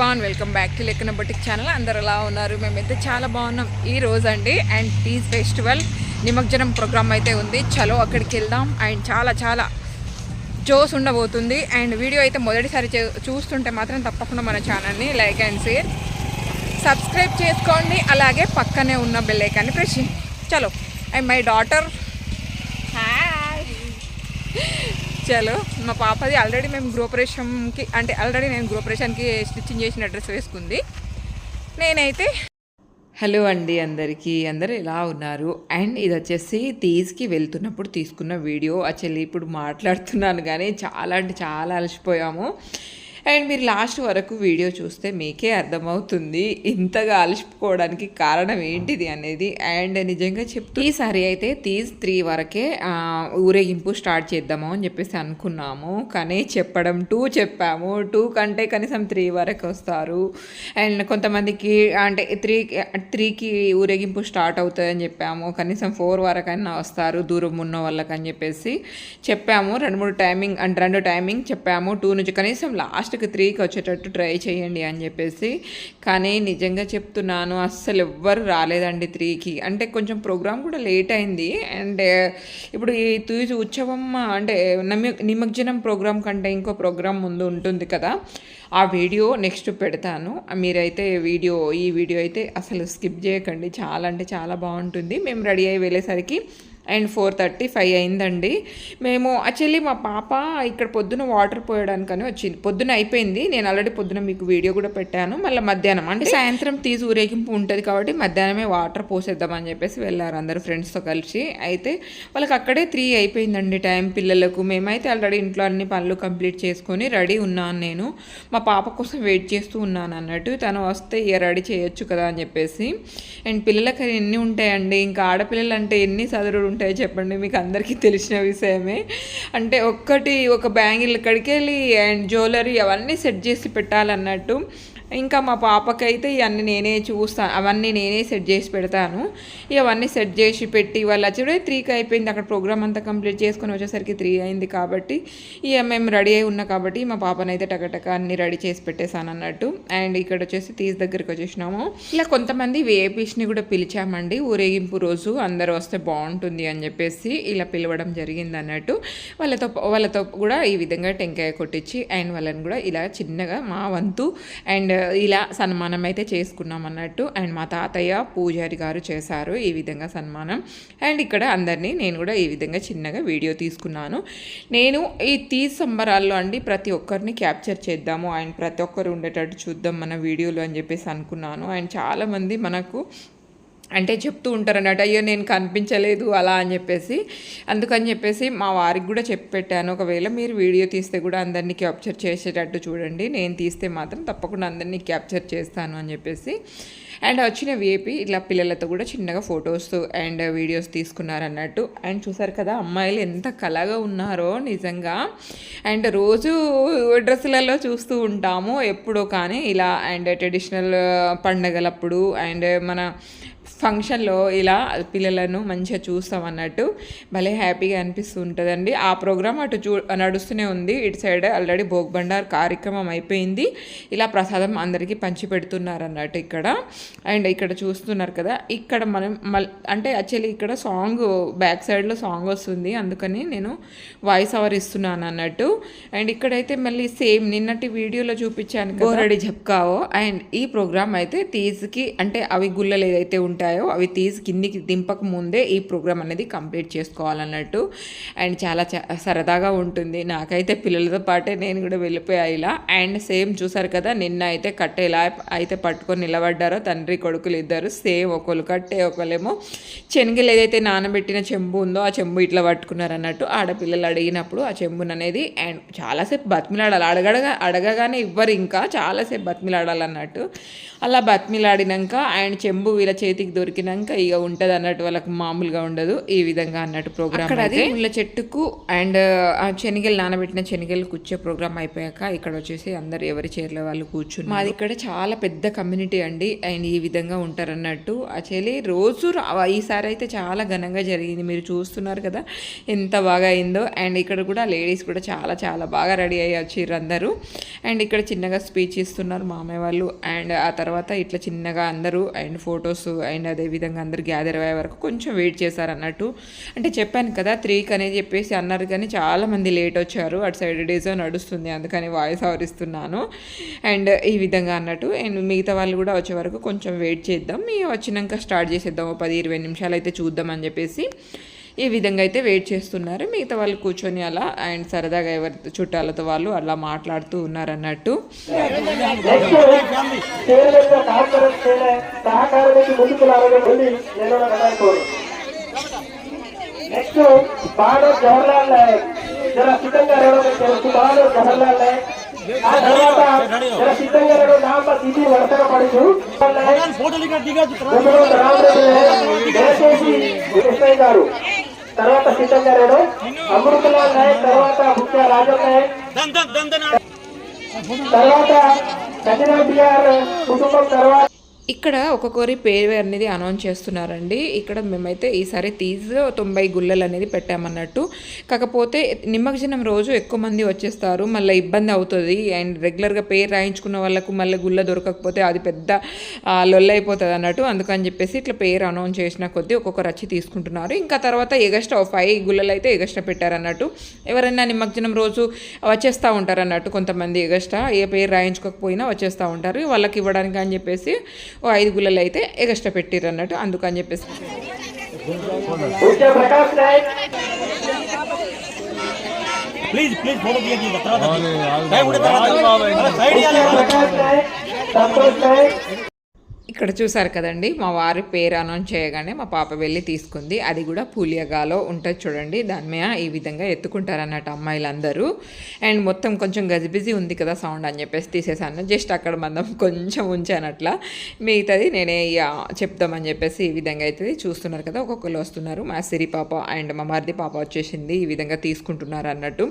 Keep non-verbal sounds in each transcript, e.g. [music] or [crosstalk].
Everyone welcome back to లెక్కన boutique channel అందరు ఎలా ఉన్నారు? మేమైతే చాలా బాగున్నాం ఈ రోజు అండి అండ్ టీజ్ ఫెస్టివల్ నిమజ్జనం ప్రోగ్రామ్ అయితే ఉంది. చలో అక్కడికి వెళ్దాం. అండ్ చాలా చాలా జోస్ ఉండబోతుంది. అండ్ వీడియో అయితే మొదటిసారి చూస్తుంటే మాత్రం తప్పకుండా మన ఛానల్ని లైక్ అండ్ షేర్ సబ్స్క్రైబ్ చేసుకోండి. అలాగే పక్కనే ఉన్న బెల్లైకాన్ని ప్రెస్ చలో. అండ్ మై డాటర్ ఇచ్చారు. మా పాపది ఆల్రెడీ మేము గృహప్రవేశంకి అంటే ఆల్రెడీ నేను గృహప్రవేశానికి స్టిచ్చింగ్ చేసిన డ్రెస్ వేసుకుంది. నేనైతే హలో అండి అందరికీ. అందరూ ఎలా ఉన్నారు? అండ్ ఇది వచ్చేసి తీజ్కి వెళ్తున్నప్పుడు తీసుకున్న వీడియో యాక్చువల్లీ ఇప్పుడు మాట్లాడుతున్నాను కానీ చాలా అంటే చాలా అలసిపోయాము. అండ్ మీరు లాస్ట్ వరకు వీడియో చూస్తే మీకే అర్థమవుతుంది ఇంతగా అలసిపోవడానికి కారణం ఏంటిది అనేది. అండ్ నిజంగా చెప్తూ ఈసారి అయితే తీజ్ త్రీ వరకే ఊరేగింపు స్టార్ట్ చేద్దాము అని చెప్పేసి అనుకున్నాము. కానీ చెప్పడం టూ చెప్పాము. టూ కంటే కనీసం త్రీ వరకు వస్తారు. అండ్ కొంతమందికి అంటే త్రీ త్రీకి ఊరేగింపు స్టార్ట్ అవుతుందని చెప్పాము. కనీసం ఫోర్ వరకైనా వస్తారు. దూరం ఉన్న వాళ్ళకని చెప్పేసి చెప్పాము. రెండు మూడు టైమింగ్ అంటే రెండు టైమింగ్ చెప్పాము. టూ నుంచి కనీసం లాస్ట్ లాస్ట్కి త్రీకి వచ్చేటట్టు ట్రై చేయండి అని చెప్పేసి. కానీ నిజంగా చెప్తున్నాను అస్సలు ఎవ్వరు రాలేదండి త్రీకి అంటే కొంచెం ప్రోగ్రామ్ కూడా లేట్ అయింది. అండ్ ఇప్పుడు ఈ తూజు ఉత్సవం అంటే నిమజ్జనం ప్రోగ్రామ్ కంటే ఇంకో ప్రోగ్రామ్ ముందు ఉంటుంది కదా. ఆ వీడియో నెక్స్ట్ పెడతాను. మీరైతే వీడియో ఈ వీడియో అయితే అసలు స్కిప్ చేయకండి. చాలా అంటే చాలా బాగుంటుంది. మేము రెడీ అయ్యి వెళ్ళేసరికి అండ్ ఫోర్ థర్టీ ఫైవ్ అయిందండి. మేము యాక్చువల్లీ మా పాప ఇక్కడ పొద్దున వాటర్ పోయడానికని వచ్చింది. పొద్దున అయిపోయింది. నేను ఆల్రెడీ పొద్దున మీకు వీడియో కూడా పెట్టాను. మళ్ళీ మధ్యాహ్నం అంటే సాయంత్రం తీసి ఊరేగింపు ఉంటుంది కాబట్టి మధ్యాహ్నమే వాటర్ పోసేద్దామని చెప్పేసి వెళ్ళారు అందరు ఫ్రెండ్స్తో కలిసి. అయితే వాళ్ళకి అక్కడే త్రీ అయిపోయిందండి టైం పిల్లలకు. మేమైతే ఆల్రెడీ ఇంట్లో అన్ని పనులు కంప్లీట్ చేసుకొని రెడీ ఉన్నాను నేను. మా పాప కోసం వెయిట్ చేస్తూ ఉన్నాను అన్నట్టు. తను వస్తే ఇక రెడీ చేయొచ్చు కదా అని చెప్పేసి. అండ్ పిల్లలకి ఎన్ని ఉంటాయండి. ఇంకా ఆడపిల్లలు అంటే ఎన్ని చదువులు ఉంటాయో చెప్పండి మీకు అందరికీ తెలిసిన విషయమే. అంటే ఒక్కటి ఒక బ్యాంగిల్ ఇక్కడికి వెళ్ళి అండ్ జ్యువెలరీ అవన్నీ సెట్ చేసి పెట్టాలన్నట్టు. ఇంకా మా పాపకైతే ఇవన్నీ నేనే చూస్తాను అవన్నీ నేనే సెట్ చేసి పెడతాను. ఇవన్నీ సెట్ చేసి పెట్టి వాళ్ళు వచ్చి త్రీకి అయిపోయింది అక్కడ ప్రోగ్రామ్ అంతా కంప్లీట్ చేసుకొని వచ్చేసరికి త్రీ అయింది కాబట్టి ఇక మేము రెడీ అయి ఉన్నా కాబట్టి మా పాపనైతే టకటక అన్ని రెడీ చేసి పెట్టేశాను అన్నట్టు. అండ్ ఇక్కడ వచ్చేసి తీస్ దగ్గరికి వచ్చేసినాము. ఇలా కొంతమంది వేపీస్ని కూడా పిలిచామండి. ఊరేగింపు రోజు అందరూ వస్తే బాగుంటుంది అని చెప్పేసి ఇలా పిలవడం జరిగింది అన్నట్టు. వాళ్ళతో వాళ్ళతో కూడా ఈ విధంగా టెంకాయ కొట్టించి అండ్ వాళ్ళని కూడా ఇలా చిన్నగా మా వంతు అండ్ ఇలా సన్మానం అయితే చేసుకున్నాం అన్నట్టు. అండ్ మా తాతయ్య పూజారి గారు చేశారు ఈ విధంగా సన్మానం. అండ్ ఇక్కడ అందరినీ నేను కూడా ఈ విధంగా చిన్నగా వీడియో తీసుకున్నాను. నేను ఈ తీజ్ సంబరాల్లో అండి ప్రతి ఒక్కరిని క్యాప్చర్ చేద్దాము. అండ్ ప్రతి ఒక్కరు ఉండేటట్టు చూద్దాం మన వీడియోలు అని చెప్పేసి అనుకున్నాను. అండ్ చాలామంది మనకు అంటే చెప్తూ ఉంటారన్నమాట అయ్యో నేను కనిపించలేదు అలా అని చెప్పేసి. అందుకని చెప్పేసి మా వారికి కూడా చెప్పి పెట్టాను ఒకవేళ మీరు వీడియో తీస్తే కూడా అందరినీ క్యాప్చర్ చేసేటట్టు చూడండి నేను తీస్తే మాత్రం తప్పకుండా అందరినీ క్యాప్చర్ చేస్తాను అని చెప్పేసి. అండ్ వచ్చిన వేపి ఇట్లా పిల్లలతో కూడా చిన్నగా ఫొటోస్ అండ్ వీడియోస్ తీసుకున్నారన్నట్టు. అండ్ చూసారు కదా అమ్మాయిలు ఎంత కళగా ఉన్నారో నిజంగా. అండ్ రోజు డ్రెస్సులలో చూస్తూ ఉంటాము ఎప్పుడో కానీ ఇలా. అండ్ ట్రెడిషనల్ పండగలప్పుడు అండ్ మన ఫంక్షన్లో ఇలా పిల్లలను మంచిగా చూస్తాం అన్నట్టు. భలే హ్యాపీగా అనిపిస్తూ ఉంటుందండి ఆ ప్రోగ్రామ్ అటు చూ నడుస్తూనే ఉంది. ఇటు సైడ్ ఆల్రెడీ భోగ్బండార్ కార్యక్రమం అయిపోయింది. ఇలా ప్రసాదం అందరికీ పంచి పెడుతున్నారు అన్నట్టు ఇక్కడ. అండ్ ఇక్కడ చూస్తున్నారు కదా ఇక్కడ మనం మల్ అంటే యాక్చువల్లీ ఇక్కడ సాంగ్ బ్యాక్ సైడ్లో సాంగ్ వస్తుంది. అందుకని నేను వాయిస్ ఓవర్ ఇస్తున్నాను అన్నట్టు. అండ్ ఇక్కడైతే మళ్ళీ సేమ్ నిన్నటి వీడియోలో చూపించాను గోరడి జప్కావో అండ్ ఈ ప్రోగ్రామ్ అయితే తీజ్కి అంటే అవి గుల్లలు ఏదైతే ఉంటాయో అవి తీసి కిందికి దింపక ముందే ఈ ప్రోగ్రామ్ అనేది కంప్లీట్ చేసుకోవాలన్నట్టు. అండ్ చాలా చ- సరదాగా ఉంటుంది. నాకైతే పిల్లలతో పాటే నేను కూడా వెళ్ళిపోయా ఇలా. అండ్ సేమ్ చూసారు కదా నిన్న అయితే కట్టె ఎలా అయితే పట్టుకొని నిలబడ్డారో తండ్రి కొడుకులు ఇద్దరు సేమ్ ఒకళ్ళు కట్టే ఒకళ్ళేమో శనగలు ఏదైతే నానబెట్టిన చెంబు ఉందో ఆ చెంబు ఇట్లా పట్టుకున్నారు అన్నట్టు ఆడపిల్లలు అడిగినప్పుడు ఆ చెంబును అనేది అండ్ చాలాసేపు బతిమిలాడాలి. అడగడగా అడగగానే ఇవ్వరు ఇంకా. చాలాసేపు బతిమిలాడాలన్నట్టు. అలా బతిమిలాడినాక అండ్ చెంబు వీళ్ళ చేతికి దొరికినాక ఇక ఉంటుంది అన్నట్టు వాళ్ళకి మామూలుగా ఉండదు. ఈ విధంగా అన్నట్టు ప్రోగ్రామ్ అది ముళ్ళ చెట్టుకు అండ్ ఆ శనగలు నానబెట్టిన శనగలు కూర్చే ప్రోగ్రామ్ అయిపోయాక ఇక్కడ వచ్చేసి అందరు ఎవరి చీరలో వాళ్ళు కూర్చుని మాది ఇక్కడ చాలా పెద్ద కమ్యూనిటీ అండి. అండ్ ఈ విధంగా ఉంటారు అన్నట్టు యాక్చువల్లీ రోజు ఈసారి అయితే చాలా ఘనంగా జరిగింది. మీరు చూస్తున్నారు కదా ఎంత బాగా అయిందో. అండ్ ఇక్కడ కూడా లేడీస్ కూడా చాలా చాలా బాగా రెడీ అయ్యి వచ్చారు అందరూ. అండ్ ఇక్కడ చిన్నగా స్పీచ్ ఇస్తున్నారు మామయ్య వాళ్ళు. అండ్ ఆ తర్వాత ఇట్లా చిన్నగా అందరూ అండ్ ఫొటోస్ అండ్ అదే విధంగా అందరు గ్యాదర్ అయ్యే వరకు కొంచెం వెయిట్ చేశారు అన్నట్టు. అంటే చెప్పాను కదా త్రీకి అనేది చెప్పేసి అన్నారు కానీ చాలా మంది లేట్ వచ్చారు. అటు సైడ్ డేజో నడుస్తుంది అందుకని వాయిస్ ఆవరిస్తున్నాను అండ్ ఈ విధంగా అన్నట్టు. అండ్ మిగతా వాళ్ళు కూడా వచ్చే వరకు కొంచెం వెయిట్ చేద్దాం. మేము వచ్చినాక స్టార్ట్ చేసేద్దాం. పది ఇరవై నిమిషాలు అయితే చూద్దాం అని చెప్పేసి. ఈ విధంగా అయితే వెయిట్ చేస్తున్నారు. మిగతా వాళ్ళు కూర్చొని అలా అండ్ సరదాగా ఎవరి చుట్టాలతో వాళ్ళు అలా మాట్లాడుతూ ఉన్నారన్నట్టు. జవహర్లాల్ సిద్ధంగా తర్వాత సీతంగారాడు అమృతలాల్ నాయక్ తర్వాత ముఖ్య రాజన్ నాయక్. తర్వాత సత్యనారాయణ బిఆర్ కుటుంబం తర్వాత ఇక్కడ ఒక్కొక్కరి పేరు అనేది అనౌన్స్ చేస్తున్నారండి. ఇక్కడ మేమైతే ఈసారి తీజ్ తొంభై గుల్లలు అనేది పెట్టామన్నట్టు. కాకపోతే నిమజ్జనం రోజు ఎక్కువ మంది వచ్చేస్తారు. మళ్ళీ ఇబ్బంది అవుతుంది. అండ్ రెగ్యులర్గా పేరు రాయించుకున్న వాళ్ళకు మళ్ళీ గుల్ల దొరకకపోతే అది పెద్ద లొల్లైపోతుంది అయిపోతుంది అన్నట్టు. అందుకని చెప్పేసి ఇట్లా పేరు అనౌన్స్ చేసిన కొద్దీ ఒక్కొక్కరు వచ్చి తీసుకుంటున్నారు. ఇంకా తర్వాత ఎగస్ట్రా ఫైవ్ గుల్లలు అయితే ఎగస్ట్రా పెట్టారన్నట్టు. ఎవరైనా నిమజ్జనం రోజు వచ్చేస్తూ ఉంటారు అన్నట్టు కొంతమంది ఎగస్ట్రా ఏ పేరు రాయించుకోకపోయినా వచ్చేస్తూ ఉంటారు. వాళ్ళకి ఇవ్వడానికి అని చెప్పేసి ఓ ఐదు గుల్లలు అయితే ఎగస్ట్రా పెట్టిర్రు అన్నట్టు అందుకని చెప్పేసి. పూజ్య Prakash Nayak please please photo తీయండి తర్వాత టైం ఉంటే తర్వాత సైడ్ ఇవ్వాలి ప్రకాష్ నాయక్ సంతోష్ నాయక్ ఇక్కడ చూసారు కదండి మా వారి పేరు అనౌన్స్ చేయగానే మా పాప వెళ్ళి తీసుకుంది. అది కూడా పూలియగాలో ఉంటుంది చూడండి. దాని మీద ఈ విధంగా ఎత్తుకుంటారన్నట్టు అమ్మాయిలందరూ. అండ్ మొత్తం కొంచెం గజిబిజి ఉంది కదా సౌండ్ అని చెప్పేసి తీసేసాను. జస్ట్ అక్కడ మందం కొంచెం ఉంచానట్లా. మిగతాది నేనే చెప్దామని చెప్తామని చెప్పేసి ఈ విధంగా అయితే చూస్తున్నారు కదా ఒక్కొక్కరు వస్తున్నారు. మా సిరి పాప అండ్ మా మరిది పాప వచ్చేసింది. ఈ విధంగా తీసుకుంటున్నారు అన్నట్టు.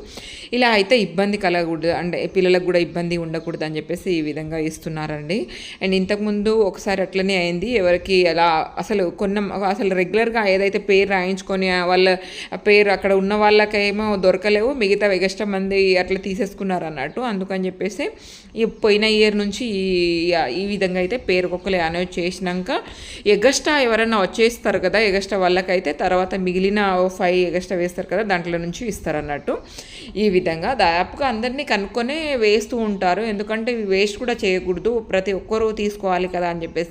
ఇలా అయితే ఇబ్బంది కలగకూడదు. అంటే పిల్లలకు కూడా ఇబ్బంది ఉండకూడదు అని చెప్పేసి ఈ విధంగా ఇస్తున్నారండి. అండ్ ఇంతకుముందు ఒకసారి అట్లనే అయింది. ఎవరికి అలా అసలు కొన్న అసలు రెగ్యులర్గా ఏదైతే పేరు రాయించుకొని వాళ్ళ పేరు అక్కడ ఉన్న వాళ్ళకేమో దొరకలేవు. మిగతా ఎగస్ట్రా మంది అట్లా తీసేసుకున్నారు అన్నట్టు. అందుకని చెప్పేసి ఈ పోయిన ఇయర్ నుంచి ఈ ఈ విధంగా అయితే పేరు ఒక్కలే అనేవి చేసినాక ఎగస్ట్రా ఎవరైనా వచ్చేస్తారు కదా ఎగస్ట్రా వాళ్ళకైతే తర్వాత మిగిలిన ఫైవ్ ఎగస్ట్రా వేస్తారు కదా దాంట్లో నుంచి ఇస్తారు అన్నట్టు. ఈ విధంగా దాదాపుగా అందరినీ కనుక్కొనే వేస్తూ ఉంటారు. ఎందుకంటే వేస్ట్ కూడా చేయకూడదు. ప్రతి ఒక్కరూ తీసుకోవాలి కదా అని చెప్పేసి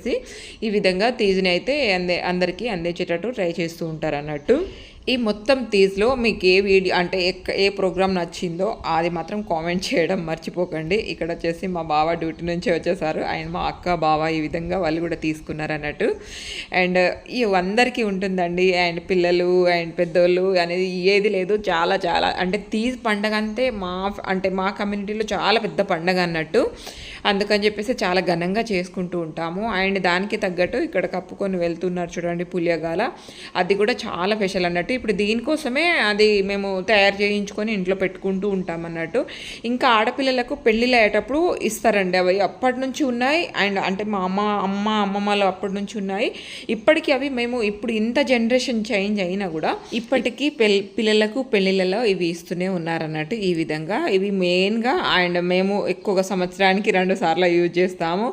ఈ విధంగా తీజ్ని అయితే అందే అందరికీ అందించేటట్టు ట్రై చేస్తూ ఉంటారు అన్నట్టు ఈ మొత్తం తీజ్లో మీకు ఏ వీడియో అంటే ఎక్క- ఏ ప్రోగ్రామ్ నచ్చిందో అది మాత్రం కామెంట్ చేయడం మర్చిపోకండి. ఇక్కడ వచ్చేసి మా బావ డ్యూటీ నుంచి వచ్చేసారు. ఆయన మా అక్క బావ ఈ విధంగా వాళ్ళు కూడా తీసుకున్నారు అన్నట్టు అండ్ ఈ అందరికీ ఉంటుందండి. అండ్ పిల్లలు అండ్ పెద్దోళ్ళు అనేది ఏది లేదు. చాలా చాలా అంటే తీజ్ పండగ అంటే మా అంటే మా కమ్యూనిటీలో చాలా పెద్ద పండగ అన్నట్టు అందుకని చెప్పేసి చాలా ఘనంగా చేసుకుంటూ ఉంటాము. అండ్ దానికి తగ్గట్టు ఇక్కడ కప్పుకొని వెళ్తున్నారు చూడండి పులియగాల. అది కూడా చాలా స్పెషల్ అన్నట్టు. ఇప్పుడు దీనికోసమే అది మేము తయారు చేయించుకొని ఇంట్లో పెట్టుకుంటూ ఉంటాం అన్నట్టు. ఇంకా ఆడపిల్లలకు పెళ్ళిళ్ళు అయ్యేటప్పుడు ఇస్తారండి. అవి అప్పటి నుంచి ఉన్నాయి. అండ్ అంటే మా అమ్మ అమ్మ అమ్మమ్మలు అప్పటి నుంచి ఉన్నాయి. ఇప్పటికీ అవి మేము ఇప్పుడు ఇంత జనరేషన్ చేంజ్ అయినా కూడా ఇప్పటికీ పెళ్ పిల్లలకు పెళ్ళిళ్ళలో ఇవి ఇస్తూనే ఉన్నారన్నట్టు ఈ విధంగా. ఇవి మెయిన్గా అండ్ మేము ఎక్కువగా సంవత్సరానికి రెండు రెండు సార్లు యూజ్ చేస్తాము.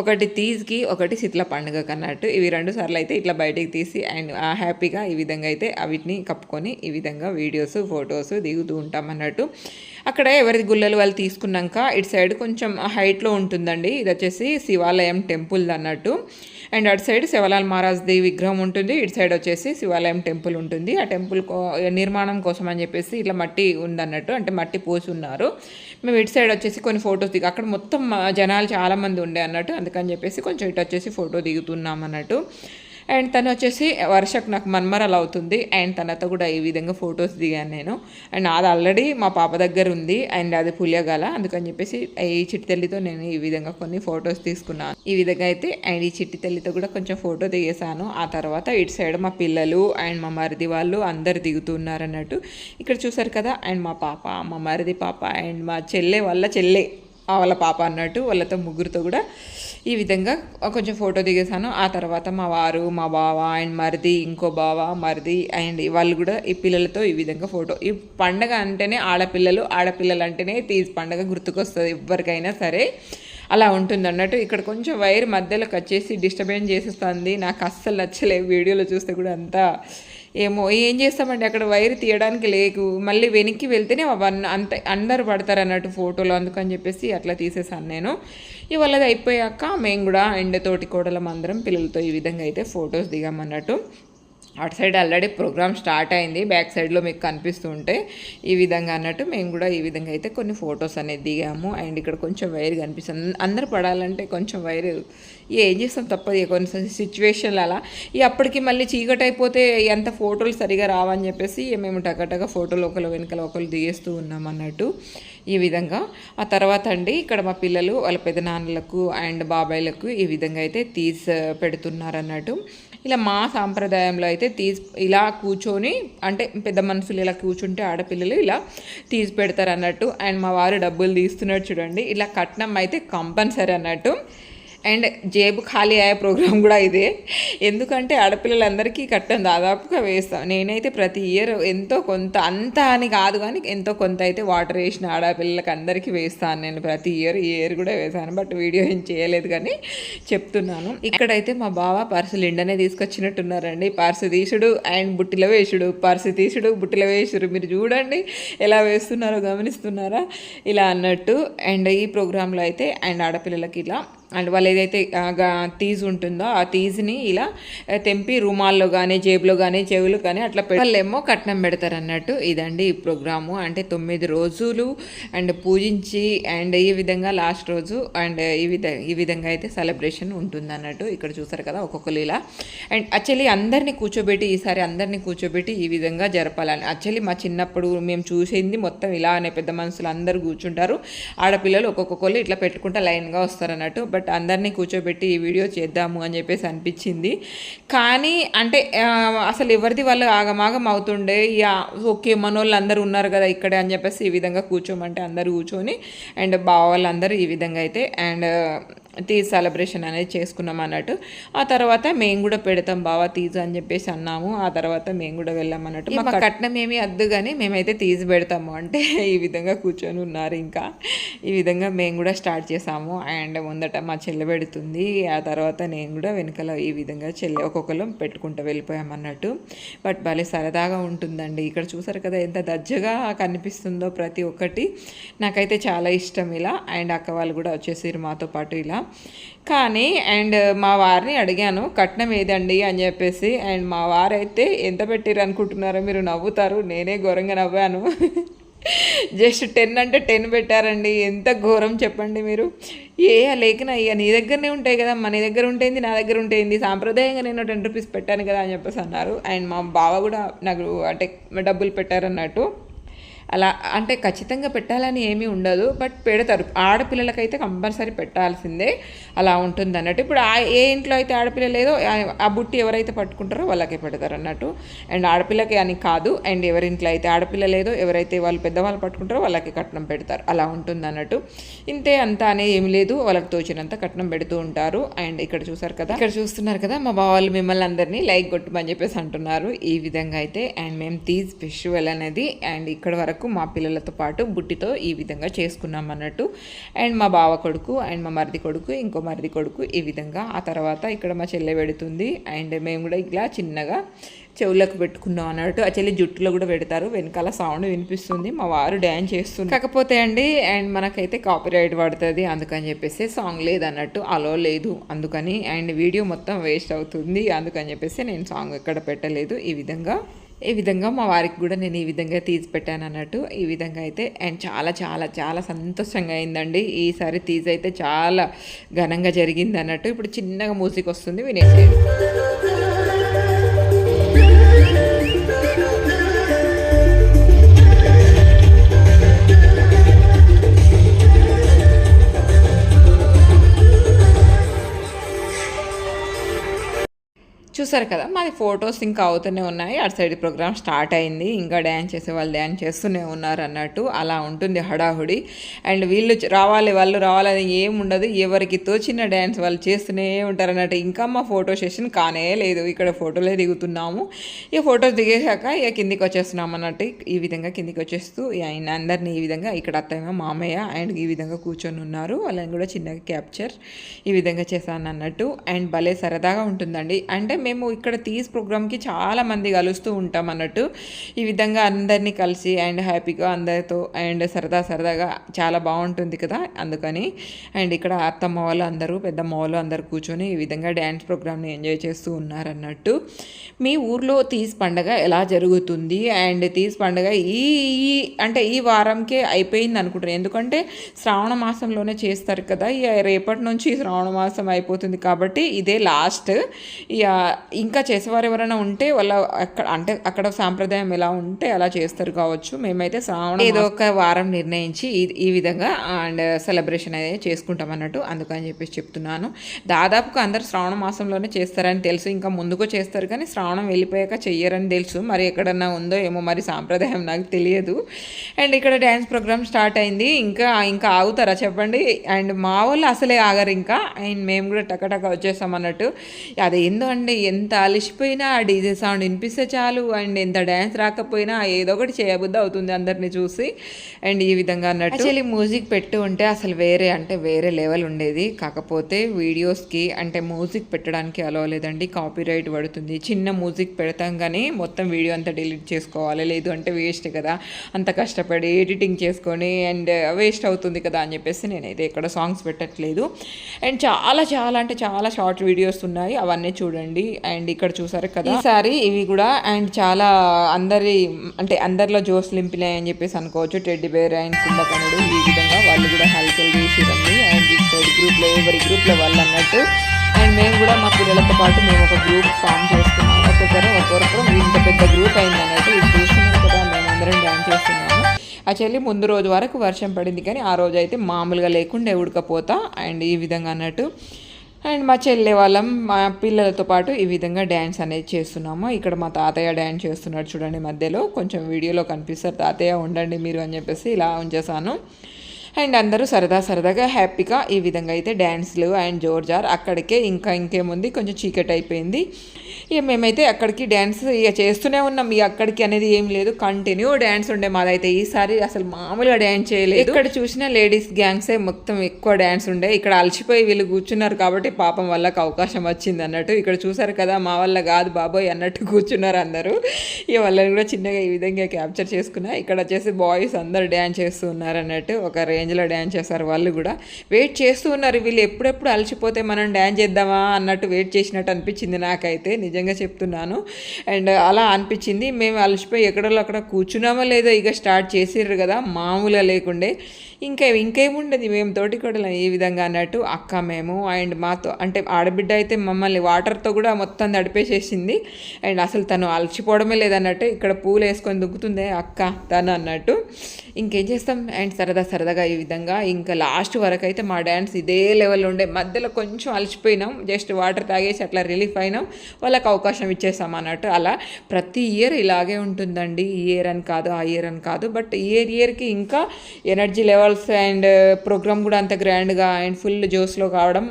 ఒకటి తీజ్కి ఒకటి శీతల పండుగకి అన్నట్టు. ఇవి రెండు సార్లు అయితే ఇట్లా బయటికి తీసి అండ్ హ్యాపీగా ఈ విధంగా అయితే వీటిని కప్పుకొని ఈ విధంగా వీడియోస్ ఫొటోస్ దిగుతూ ఉంటాం అన్నట్టు. అక్కడ ఎవరి గుల్లలు వాళ్ళు తీసుకున్నాక ఇటు సైడ్ కొంచెం హైట్లో ఉంటుందండి. ఇది వచ్చేసి శివాలయం టెంపుల్ అన్నట్టు. అండ్ అటు సైడ్ శివలాల్ మహారాజ్ది విగ్రహం ఉంటుంది. ఇటు సైడ్ వచ్చేసి శివాలయం టెంపుల్ ఉంటుంది. ఆ టెంపుల్ కో- నిర్మాణం కోసం అని చెప్పేసి ఇట్లా మట్టి ఉందన్నట్టు అంటే మట్టి పోసి ఉన్నారు. మేము ఇటు సైడ్ వచ్చేసి కొన్ని ఫొటోస్ దిగి అక్కడ మొత్తం జనాలు చాలామంది ఉండే అన్నట్టు అందుకని చెప్పేసి కొంచెం ఇటు వచ్చేసి ఫోటో దిగుతున్నాం అన్నట్టు. అండ్ తను వచ్చేసి వర్షకు నాకు మన్మరాలు అవుతుంది. అండ్ తనతో కూడా ఈ విధంగా ఫొటోస్ దిగాను నేను. అండ్ అది ఆల్రెడీ మా పాప దగ్గర ఉంది. అండ్ అది పులియగల. అందుకని చెప్పేసి ఈ చిట్టి తల్లితో నేను ఈ విధంగా కొన్ని ఫొటోస్ తీసుకున్నాను. ఈ విధంగా అయితే అండ్ ఈ చిట్టి తల్లితో కూడా కొంచెం ఫోటో దిగేసాను ఆ తర్వాత ఇటు సైడ్ మా పిల్లలు అండ్ మా మరిది వాళ్ళు అందరు దిగుతున్నారు అన్నట్టు. ఇక్కడ చూసారు కదా అండ్ మా పాప మా మరిది పాప అండ్ మా చెల్లె వాళ్ళ చెల్లె వాళ్ళ పాప అన్నట్టు వాళ్ళతో ముగ్గురితో కూడా ఈ విధంగా కొంచెం ఫోటో దిగేసాను ఆ తర్వాత మా వారు మా బావ అండ్ మరిది ఇంకో బావ మరిది అండ్ వాళ్ళు కూడా ఈ పిల్లలతో ఈ విధంగా ఫోటో. ఈ పండగ అంటేనే ఆడపిల్లలు ఆడపిల్లలు అంటేనే తీసి పండగ గుర్తుకొస్తుంది ఎవరికైనా సరే. అలా ఉంటుంది అన్నట్టు ఇక్కడ కొంచెం వైర్ మధ్యలోకి వచ్చేసి డిస్టర్బెన్స్ చేసేస్తుంది. నాకు అస్సలు నచ్చలేదు వీడియోలో చూస్తే కూడా అంతా. ఏమో ఏం చేస్తామండి అక్కడ వైర్ తీయడానికి లేకు. మళ్ళీ వెనక్కి వెళ్తేనే అంత అందరు పడతారు అన్నట్టు ఫోటోలు అందుకని చెప్పేసి అట్లా తీసేసాను నేను. ఇవాళ అది అయిపోయాక మేము కూడా ఎండతోటి కోడలం అందరం పిల్లలతో ఈ విధంగా అయితే ఫొటోస్ దిగామన్నట్టు. అటు సైడ్ ఆల్రెడీ ప్రోగ్రామ్ స్టార్ట్ అయింది. బ్యాక్ సైడ్లో మీకు కనిపిస్తూ ఉంటే ఈ విధంగా అన్నట్టు మేము కూడా ఈ విధంగా అయితే కొన్ని ఫొటోస్ అనేది దిగాము. అండ్ ఇక్కడ కొంచెం వైర్ కనిపిస్తుంది. అందరు పడాలంటే కొంచెం వైర్ ఏం చేస్తాం తప్పదు. కొన్ని సిచ్యువేషన్లు అలా. ఈ అప్పటికి మళ్ళీ చీకటి అయిపోతే ఎంత ఫోటోలు సరిగా రావని చెప్పేసి మేము టకటక ఫోటోలు ఒకరు వెనకాల ఒకరు దిగేస్తూ ఉన్నాం అన్నట్టు ఈ విధంగా. ఆ తర్వాత అండి ఇక్కడ మా పిల్లలు వాళ్ళ పెదనాన్నలకు అండ్ బాబాయ్లకు ఈ విధంగా అయితే తీసి పెడుతున్నారు అన్నట్టు. ఇలా మా సాంప్రదాయంలో అయితే తీసి ఇలా కూర్చొని అంటే పెద్ద మనుషులు ఇలా కూర్చుంటే ఆడపిల్లలు ఇలా తీసి పెడతారు అన్నట్టు అండ్ మా వారు డబ్బులు తీస్తున్నారు చూడండి. ఇలా కట్నం అయితే కంపల్సరీ అన్నట్టు. అండ్ జేబు ఖాళీ అయ్యే ప్రోగ్రామ్ కూడా ఇదే. ఎందుకంటే ఆడపిల్లలందరికీ కట్టం దాదాపుగా వేస్తాం. నేనైతే ప్రతి ఇయర్ ఎంతో కొంత అంత అని కాదు కానీ ఎంతో కొంత అయితే వాటర్ వేసిన ఆడపిల్లలకి అందరికీ వేస్తాను నేను. ప్రతి ఇయర్ ఈ ఇయర్ కూడా వేసాను బట్ వీడియో ఏం చేయలేదు కానీ చెప్తున్నాను. ఇక్కడైతే మా బావ పర్సు నిండనే తీసుకొచ్చినట్టున్నారండి. పర్సు తీసుడు అండ్ బుట్టిలో వేసుడు. పర్సు తీసుడు బుట్టిలో వేసుడు. మీరు చూడండి ఎలా వేస్తున్నారో గమనిస్తున్నారా? ఇలా అన్నట్టు. అండ్ ఈ ప్రోగ్రాంలో అయితే అండ్ ఆడపిల్లలకి ఇలా అండ్ వాళ్ళు ఏదైతే తీజ్ ఉంటుందో ఆ తీజ్ని ఇలా తెంపి రూమాల్లో కానీ జేబులో కానీ చెవులు కానీ అట్లా పెట్టలేమో వాళ్ళేమో కట్నం పెడతారు అన్నట్టు ఇదండి ఈ ప్రోగ్రాము. అంటే తొమ్మిది రోజులు అండ్ పూజించి అండ్ ఈ విధంగా లాస్ట్ రోజు అండ్ ఈ విధ ఈ విధంగా అయితే సెలబ్రేషన్ ఉంటుంది అన్నట్టు ఇక్కడ చూసారు కదా ఒక్కొక్కరు ఇలా అండ్ యాక్చువల్లీ అందరినీ కూర్చోబెట్టి ఈసారి అందరినీ కూర్చోబెట్టి ఈ విధంగా జరపాలని. యాక్చువల్లీ మా చిన్నప్పుడు మేము చూసింది మొత్తం ఇలానే పెద్ద మనుషులు అందరూ కూర్చుంటారు. ఆడపిల్లలు ఒక్కొక్కరు ఇట్లా పెట్టుకుంటా లైన్గా వస్తారు అన్నట్టు బట్ అందరినీ కూర్చోబెట్టి ఈ వీడియో చేద్దాము అని చెప్పేసి అనిపించింది. కానీ అంటే అసలు ఎవరిది వాళ్ళు ఆగమాగం అవుతుండే? ఇక ఓకే మనోళ్ళు అందరూ ఉన్నారు కదా ఇక్కడే అని చెప్పేసి ఈ విధంగా కూర్చోమంటే అందరూ కూర్చొని అండ్ బావ వాళ్ళందరూ ఈ విధంగా అయితే అండ్ తీజ్ సెలబ్రేషన్ అనేది చేసుకున్నాం అన్నట్టు. ఆ తర్వాత మేము కూడా పెడతాం బావా తీజ్ అని చెప్పేసి అన్నాము. ఆ తర్వాత మేము కూడా వెళ్ళాం అన్నట్టు. మా కట్నం ఏమీ వద్దు కానీ మేమైతే తీజ్ పెడతాము. అంటే ఈ విధంగా కూర్చొని ఉన్నారు ఇంకా. ఈ విధంగా మేము కూడా స్టార్ట్ చేసాము. అండ్ ముందట మా చెల్లె పెడుతుంది. ఆ తర్వాత నేను కూడా వెనకాల ఈ విధంగా చెల్లె ఒక్కొక్కరు పెట్టుకుంటూ వెళ్ళిపోయాం అన్నట్టు. బట్ భలే సరదాగా ఉంటుందండి. ఇక్కడ చూసారు కదా ఎంత దజ్జగా కనిపిస్తుందో ప్రతి ఒక్కటి. నాకైతే చాలా ఇష్టం ఇలా. అండ్ అక్క వాళ్ళు కూడా వచ్చేసారు మాతో పాటు ఇలా. కానీ అండ్ మా వారిని అడిగాను కట్నం ఏదండి? అని చెప్పేసి అండ్ మా వారైతే ఎంత పెట్టారు అనుకుంటున్నారో మీరు నవ్వుతారు నేనే ఘోరంగా నవ్వాను. [laughs] జస్ట్ టెన్ అంటే టెన్ పెట్టారండి ఎంత ఘోరం చెప్పండి మీరు. ఏ లేకన ఇక నీ దగ్గరనే ఉంటాయి కదా మన నీ దగ్గర ఉంటుంది నా దగ్గర ఉంటేంది సాంప్రదాయంగా నేను టెన్ రూపీస్ పెట్టాను కదా అని చెప్పేసి అన్నారు. అండ్ మా బావ కూడా నాకు అంటే డబ్బులు పెట్టారన్నట్టు. అలా అంటే ఖచ్చితంగా పెట్టాలని ఏమీ ఉండదు బట్ పెడతారు. ఆడపిల్లలకైతే కంపల్సరీ పెట్టాల్సిందే. అలా ఉంటుంది అన్నట్టు. ఇప్పుడు ఆ ఏ ఇంట్లో అయితే ఆడపిల్ల లేదో ఆ- బుట్టి ఎవరైతే పట్టుకుంటారో వాళ్ళకే పెడతారు అన్నట్టు. అండ్ ఆడపిల్లకి అని కాదు అండ్ ఎవరింట్లో అయితే ఆడపిల్ల లేదో ఎవరైతే వాళ్ళు పెద్దవాళ్ళు పట్టుకుంటారో వాళ్ళకి కట్నం పెడతారు. అలా ఉంటుంది అన్నట్టు. ఇంతే అంత అనే ఏమి లేదు. వాళ్ళకి తోచినంత కట్నం పెడుతూ ఉంటారు. అండ్ ఇక్కడ చూసారు కదా? ఇక్కడ చూస్తున్నారు కదా? మా బావాళ్ళు మిమ్మల్ని అందరినీ లైక్ కొట్టమని చెప్పేసి అంటున్నారు. ఈ విధంగా అయితే అండ్ మేము తీజ్ ఫెస్టివల్ అనేది అండ్ ఇక్కడ వరకు మా పిల్లలతో పాటు బుట్టితో ఈ విధంగా చేసుకున్నాం అన్నట్టు. అండ్ మా బావ కొడుకు అండ్ మా మరిది కొడుకు ఇంకో మరిది కొడుకు ఈ విధంగా. ఆ తర్వాత ఇక్కడ మా చెల్లె పెడుతుంది. అండ్ మేము కూడా ఇలా చిన్నగా చెవులకు పెట్టుకున్నాం అన్నట్టు. ఆ చెల్లి జుట్టులో కూడా పెడతారు. వెనకాల సౌండ్ వినిపిస్తుంది. మా వారు డ్యాన్స్ చేస్తుంది కాకపోతే అండి అండ్ మనకైతే కాపీ రైట్ పడుతుంది అందుకని చెప్పేసి సాంగ్ లేదు అన్నట్టు అలో లేదు. అందుకని అండ్ వీడియో మొత్తం వేస్ట్ అవుతుంది. అందుకని చెప్పేసి నేను సాంగ్ ఎక్కడ పెట్టలేదు. ఈ విధంగా ఈ విధంగా మా వారికి కూడా నేను ఈ విధంగా తీసి పెట్టాను అన్నట్టు ఈ విధంగా అయితే అండ్ చాలా చాలా చాలా సంతోషంగా అయిందండి. ఈసారి తీజ్ అయితే చాలా ఘనంగా జరిగింది అన్నట్టు ఇప్పుడు చిన్నగా మూసికి వస్తుంది వినేసి చూసారు కదా మాది ఫొటోస్ ఇంకా అవుతూనే ఉన్నాయి. అటు సైడ్ ప్రోగ్రామ్ స్టార్ట్ అయింది. ఇంకా డ్యాన్స్ చేసే వాళ్ళు డ్యాన్స్ చేస్తూనే ఉన్నారు అన్నట్టు అలా ఉంటుంది హడాహుడి అండ్ వీళ్ళు రావాలి వాళ్ళు రావాలని ఏం ఉండదు. ఎవరికి తోచిన డ్యాన్స్ వాళ్ళు చేస్తూనే ఉంటారు అన్నట్టు. ఇంకా మా ఫోటో సెషన్ కానే లేదు. ఇక్కడ ఫోటోలే దిగుతున్నాము. ఈ ఫొటోస్ దిగేశాక ఇక కిందికి వచ్చేస్తున్నాం అన్నట్టు ఈ విధంగా కిందికి వచ్చేస్తూ ఆయన అందరినీ ఈ విధంగా ఇక్కడ అత్తయ్య మామయ్య అండ్ ఈ విధంగా కూర్చొని ఉన్నారు. వాళ్ళని కూడా చిన్నగా క్యాప్చర్ ఈ విధంగా చేశాను అన్నట్టు. అండ్ భలే సరదాగా ఉంటుందండి. అంటే మేము ఇక్కడ తీస్ ప్రోగ్రామ్కి చాలామంది కలుస్తూ ఉంటాం అన్నట్టు. ఈ విధంగా అందరినీ కలిసి అండ్ హ్యాపీగా అందరితో అండ్ సరదా సరదాగా చాలా బాగుంటుంది కదా అందుకని. అండ్ ఇక్కడ అత్తమ్మ వాళ్ళు అందరూ పెద్దమ్మ వాళ్ళు అందరూ కూర్చొని ఈ విధంగా డ్యాన్స్ ప్రోగ్రామ్ని ఎంజాయ్ చేస్తూ ఉన్నారన్నట్టు మీ ఊర్లో తీస్ పండగ ఎలా జరుగుతుంది? అండ్ తీస్ పండగ ఈ ఈ అంటే ఈ వారంకే అయిపోయింది అనుకుంటున్నాను. ఎందుకంటే శ్రావణ మాసంలోనే చేస్తారు కదా. ఇక రేపటి నుంచి శ్రావణ మాసం అయిపోతుంది కాబట్టి ఇదే లాస్ట్. ఇక ఇంకా చేసేవారు ఎవరైనా ఉంటే వాళ్ళ అక్కడ అంటే అక్కడ సాంప్రదాయం ఎలా ఉంటే అలా చేస్తారు కావచ్చు. మేమైతే శ్రావణ ఏదో ఒక వారం నిర్ణయించి ఈ- విధంగా అండ్ సెలబ్రేషన్ అనేది చేసుకుంటాం అన్నట్టు అందుకని చెప్పేసి చెప్తున్నాను. దాదాపుగా అందరు శ్రావణ మాసంలోనే చేస్తారని తెలుసు. ఇంకా ముందుకు చేస్తారు కానీ శ్రావణం వెళ్ళిపోయాక చెయ్యరని తెలుసు. మరి ఎక్కడన్నా ఉందో ఏమో మరి సాంప్రదాయం నాకు తెలియదు. అండ్ ఇక్కడ డ్యాన్స్ ప్రోగ్రామ్ స్టార్ట్ అయింది. ఇంకా ఇంకా ఆగుతారా చెప్పండి? అండ్ మా వాళ్ళు అసలే ఆగరు ఇంకా. అండ్ మేము కూడా టకటక వచ్చేసాం అన్నట్టు. అది ఏందో అండి ఎంత అలిసిపోయినా ఆ డీజే సౌండ్ వినిపిస్తే చాలు. అండ్ ఎంత డ్యాన్స్ రాకపోయినా ఏదో ఒకటి చేయబుద్ధి అవుతుంది అందరిని చూసి. అండ్ ఈ విధంగా అన్నట్టు యాక్చువల్లీ మ్యూజిక్ పెట్టి ఉంటే అసలు వేరే అంటే వేరే లెవెల్ ఉండేది. కాకపోతే వీడియోస్కి అంటే మ్యూజిక్ పెట్టడానికి అలో లేదండి. కాపీ రైట్ పడుతుంది. చిన్న మ్యూజిక్ పెడతాం కానీ మొత్తం వీడియో అంతా డిలీట్ చేసుకోవాలి. లేదు అంటే వేస్ట్ కదా. అంత కష్టపడి ఎడిటింగ్ చేసుకొని అండ్ వేస్ట్ అవుతుంది కదా అని చెప్పేసి నేనైతే ఇక్కడ సాంగ్స్ పెట్టట్లేదు. అండ్ చాలా చాలా అంటే చాలా షార్ట్ వీడియోస్ ఉన్నాయి. అవన్నీ చూడండి. అండ్ ఇక్కడ చూసారు కదా. ఈసారి ఇవి కూడా అండ్ చాలా అందరి అంటే అందరిలో జోస్ లింపినాయి అని చెప్పేసి అనుకోవచ్చు. టెడ్డి బేర్ అండ్ కుంభకర్ణుడు ఈ విధంగా వాళ్ళు కూడా హల్చల్ చేసిరండి. అండ్ ఇక్కడ గ్రూప్లో ఎవరి గ్రూప్లో వాళ్ళు అన్నట్టు. అండ్ మేము కూడా మా పిల్లలతో పాటు మేము ఒక గ్రూప్ ఫామ్ చేస్తున్నాము. ఒక్కొక్కరు ఒక్కొక్కరు ఇంత పెద్ద గ్రూప్ అయింది అన్నట్టు ఇది చూస్తున్నాం కదా. మేమందరం డ్యాన్స్ చేస్తున్నాము. యాక్చువల్లీ ముందు రోజు వరకు వర్షం పడింది కానీ ఆ రోజు అయితే మామూలుగా లేకుండా ఉడకపోతా. అండ్ ఈ విధంగా అన్నట్టు అండ్ మా చెల్లె వాళ్ళం మా పిల్లలతో పాటు ఈ విధంగా డ్యాన్స్ అనేది చేస్తున్నాము. ఇక్కడ మా తాతయ్య డ్యాన్స్ చేస్తున్నాడు చూడండి మధ్యలో. కొంచెం వీడియోలో కనిపిస్తారు. తాతయ్య ఉండండి మీరు అని చెప్పేసి ఇలా ఉంచేసాను అండ్ అందరూ సరదా సరదాగా హ్యాపీగా ఈ విధంగా అయితే డ్యాన్స్లు అండ్ జోర్జార్ అక్కడికే ఇంకా ఇంకేముంది? కొంచెం చీకటి అయిపోయింది. ఇక మేమైతే అక్కడికి డ్యాన్స్ ఇక చేస్తూనే ఉన్నాం. ఇక అక్కడికి అనేది ఏం లేదు. కంటిన్యూ డ్యాన్స్ ఉండే మాదైతే. ఈసారి అసలు మామూలుగా డ్యాన్స్ చేయలేదు. ఇక్కడ చూసిన లేడీస్ గ్యాంగ్సే మొత్తం ఎక్కువ డ్యాన్స్ ఉండే. ఇక్కడ అలసిపోయి వీళ్ళు కూర్చున్నారు కాబట్టి పాపం వాళ్ళకి అవకాశం వచ్చింది అన్నట్టు. ఇక్కడ చూసారు కదా మా వల్ల కాదు బాబోయ్ అన్నట్టు కూర్చున్నారు అందరూ. ఇక వాళ్ళని కూడా చిన్నగా ఈ విధంగా క్యాప్చర్ చేసుకున్నా. ఇక్కడ వచ్చేసి బాయ్స్ అందరు డ్యాన్స్ చేస్తున్నారు అన్నట్టు. ఒక రేంజ్లో డ్యాన్స్ చేస్తారు వాళ్ళు కూడా. వెయిట్ చేస్తూ ఉన్నారు. వీళ్ళు ఎప్పుడెప్పుడు అలసిపోతే మనం డ్యాన్స్ చేద్దామా అన్నట్టు వెయిట్ చేసినట్టు అనిపించింది నాకైతే. నిజంగా చెప్తున్నాను. అండ్ అలా అనిపించింది. మేము అలసిపోయి ఎక్కడో అక్కడ కూర్చున్నామో లేదో ఇక స్టార్ట్ చేసిర్రు కదా మామూలుగా లేకుండే. ఇంకా ఇంకేముండదు? మేము తోటి కూడా ఈ విధంగా అన్నట్టు అక్క మేము అండ్ మాతో అంటే ఆడబిడ్డ అయితే మమ్మల్ని వాటర్తో కూడా మొత్తం తడిపేసేసింది అండ్ అసలు తను అలచిపోవడమే లేదన్నట్టు ఇక్కడ పూలు వేసుకొని దుక్కుతుంది అక్క తను అన్నట్టు. ఇంకేం చేస్తాం? అండ్ సరదా సరదాగా ఈ విధంగా ఇంకా లాస్ట్ వరకు అయితే మా డ్యాన్స్ ఇదే లెవెల్లో ఉండే. మధ్యలో కొంచెం అలసిపోయినాం. జస్ట్ వాటర్ తాగేసి అట్లా రిలీఫ్ అయినాం. వాళ్ళకి అవకాశం ఇచ్చేసాం అన్నట్టు అలా. ప్రతి ఇయర్ ఇలాగే ఉంటుందండి. ఈ ఇయర్ అని కాదు ఆ ఇయర్ అని కాదు. బట్ ఇయర్ ఇయర్కి ఇంకా energy level levels and programme కూడా అంత గ్రాండ్గా అండ్ ఫుల్ జోస్లో కావడం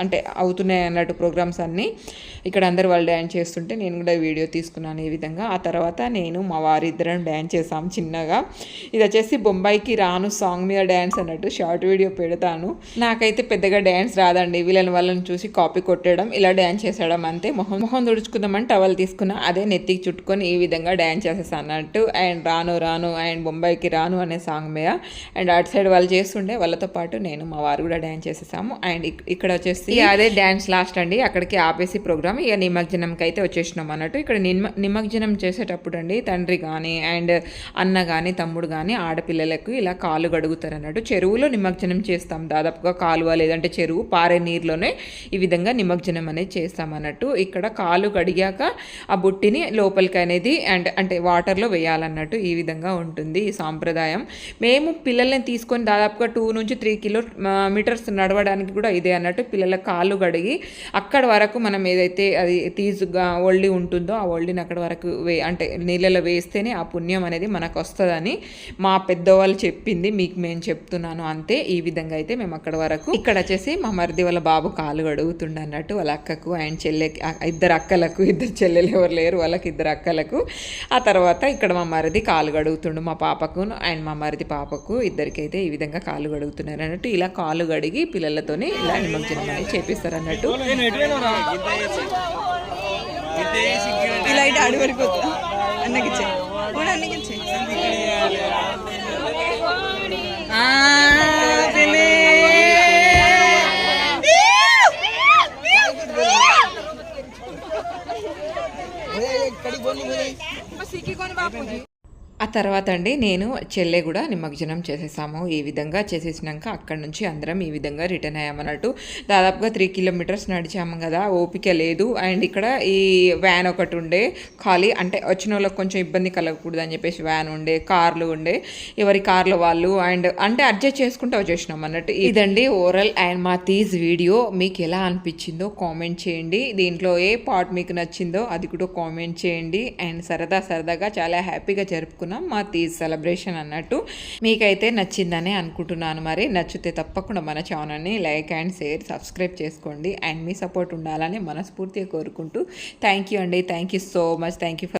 అంటే అవుతున్నాయి అన్నట్టు ప్రోగ్రామ్స్ అన్నీ. ఇక్కడ అందరు వాళ్ళు డ్యాన్స్ చేస్తుంటే నేను కూడా వీడియో తీసుకున్నాను ఈ విధంగా. ఆ తర్వాత నేను మా వారిద్దరం డ్యాన్స్ చేసాం చిన్నగా. ఇది వచ్చేసి బొంబాయికి రాను సాంగ్ మీద డ్యాన్స్ అన్నట్టు షార్ట్ వీడియో పెడతాను. నాకైతే పెద్దగా డ్యాన్స్ రాదండి. వీళ్ళని వాళ్ళని చూసి కాపీ కొట్టడం ఇలా డ్యాన్స్ చేసేయడం అంతే. మొహం మొహం తుడుచుకుందామని టవల్ తీసుకున్నా అదే నెత్తికి చుట్టుకొని ఈ విధంగా డ్యాన్స్ చేసేసాను అన్నట్టు. అండ్ రాను రాను అండ్ బొంబాయికి రాను అనే సాంగ్ మీద. అండ్ అటు సైడ్ వాళ్ళు చేస్తుండే వాళ్ళతో పాటు నేను మా వారు కూడా డ్యాన్స్ చేసేసాము. అండ్ ఇక్కడ వచ్చేసి అదే డ్యాన్స్ లాస్ట్ అండి. అక్కడికి ఆపేసి ప్రోగ్రామ్. ఇక నిమజ్జనంకి అయితే వచ్చేసినాం అన్నట్టు. ఇక్కడ నిమ నిమజ్జనం చేసేటప్పుడు అండి తండ్రి కానీ అండ్ అన్న కానీ తమ్ముడు కానీ ఆడపిల్లలకు ఇలా కాలు గడుగుతారు అన్నట్టు. చెరువులో నిమజ్జనం చేస్తాం. దాదాపుగా కాలువ లేదంటే చెరువు పారే నీరులోనే ఈ విధంగా నిమజ్జనం అనేది చేస్తాం అన్నట్టు. ఇక్కడ కాలు కడిగాక ఆ బుట్టిని లోపలికి అనేది అండ్ అంటే వాటర్లో వేయాలన్నట్టు ఈ విధంగా ఉంటుంది ఈ సాంప్రదాయం. మేము పిల్లల్ని తీసుకు తీసుకొని దాదాపుగా టూ నుంచి త్రీ కిలో మీటర్స్ నడవడానికి కూడా ఇదే అన్నట్టు పిల్లల కాళ్ళు కడిగి అక్కడ వరకు మనం ఏదైతే అది తీసుగా ఒళ్ళి ఉంటుందో ఆ ఒళ్ళిని అక్కడ వరకు వే అంటే నీళ్ళలో వేస్తేనే ఆ పుణ్యం అనేది మనకు వస్తుందని మా పెద్దవాళ్ళు చెప్పింది మీకు మేము చెప్తున్నాను అంతే. ఈ విధంగా అయితే మేము అక్కడ వరకు ఇక్కడ వచ్చేసి మా మరిది వాళ్ళ బాబు కాలు కడుగుతుండ అన్నట్టు వాళ్ళ అక్కకు అండ్ చెల్లెకి ఇద్దరు అక్కలకు ఇద్దరు చెల్లెలు ఎవరు లేరు వాళ్ళకి ఇద్దరు అక్కలకు. ఆ తర్వాత ఇక్కడ మా మరిది కాలు గడుగుతుండు మా పాపకు అండ్ మా మరిది పాపకు ఇద్దరికైతే ఈ విధంగా కాలు గడుగుతున్నారు అన్నట్టు ఇలా కాలు గడిగి పిల్లలతోని ఇలా నిమజ్జనం అనేది చేపిస్తారు అన్నట్టు ఇలా ఇటు అడుగు పడిపోతా అన్నకి ఆ తర్వాత అండి నేను చెల్లె కూడా నిమజ్జనం చేసేసాము. ఈ విధంగా చేసేసినాక అక్కడ నుంచి అందరం ఈ విధంగా రిటర్న్ అయ్యామన్నట్టు. దాదాపుగా త్రీ కిలోమీటర్స్ నడిచాము కదా ఓపిక లేదు. అండ్ ఇక్కడ ఈ వ్యాన్ ఒకటి ఉండే ఖాళీ అంటే వచ్చిన వాళ్ళకి కొంచెం ఇబ్బంది కలగకూడదు అని చెప్పేసి వ్యాన్ ఉండే కార్లు ఉండే ఎవరి కార్లు వాళ్ళు అండ్ అంటే అడ్జస్ట్ చేసుకుంటూ వచ్చేసినాం అన్నట్టు. ఇదండి ఓవరాల్ అండ్ మా తీజ్ వీడియో. మీకు ఎలా అనిపించిందో కామెంట్ చేయండి. దీంట్లో ఏ పార్ట్ మీకు నచ్చిందో అది కూడా కామెంట్ చేయండి. అండ్ సరదా సరదాగా చాలా హ్యాపీగా జరుపుకున్నాం. మా తీజ్ సెలబ్రేషన్ అన్నట్టు మీకైతే నచ్చిందని అనుకుంటున్నాను మరి. నచ్చితే తప్పకుండా మన ఛానల్ని లైక్ అండ్ షేర్ సబ్స్క్రైబ్ చేసుకోండి. అండ్ మీ సపోర్ట్ ఉండాలని మనస్ఫూర్తిగా కోరుకుంటూ థ్యాంక్ యూ అండి. Thank you so much. Thank you